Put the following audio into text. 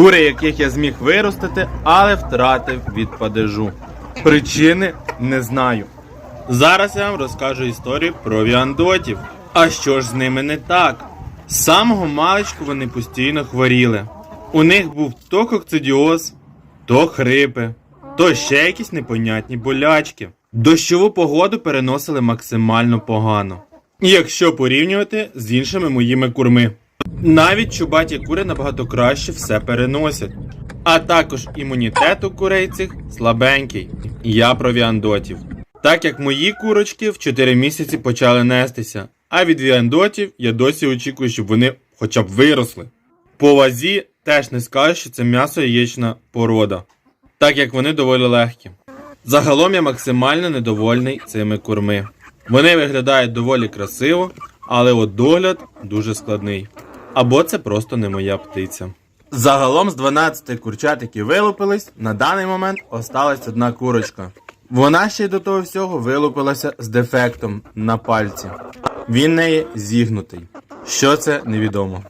Кури, яких я зміг виростити, але втратив від падежу. Причини не знаю. Зараз я вам розкажу історію про віандотів. А що ж з ними не так? З самого маличку вони постійно хворіли. У них був то кокцидіоз, то хрипи, то ще якісь непонятні болячки. Дощову погоду переносили максимально погано. Якщо порівнювати з іншими моїми курми. Навіть чубаті кури набагато краще все переносять. А також імунітет у курей цих слабенький. Я про віандотів. Так як мої курочки в 4 місяці почали нестися, а від віандотів я досі очікую, щоб вони хоча б виросли. По вазі теж не скажу, що це м'ясо яєчна порода, так як вони доволі легкі. Загалом я максимально недовольний цими курми. Вони виглядають доволі красиво, але от догляд дуже складний. Або це просто не моя птиця. Загалом з 12 курчат, які вилупились, на даний момент осталась одна курочка. Вона ще й до того всього вилупилася з дефектом на пальці. Він неї зігнутий. Що це невідомо.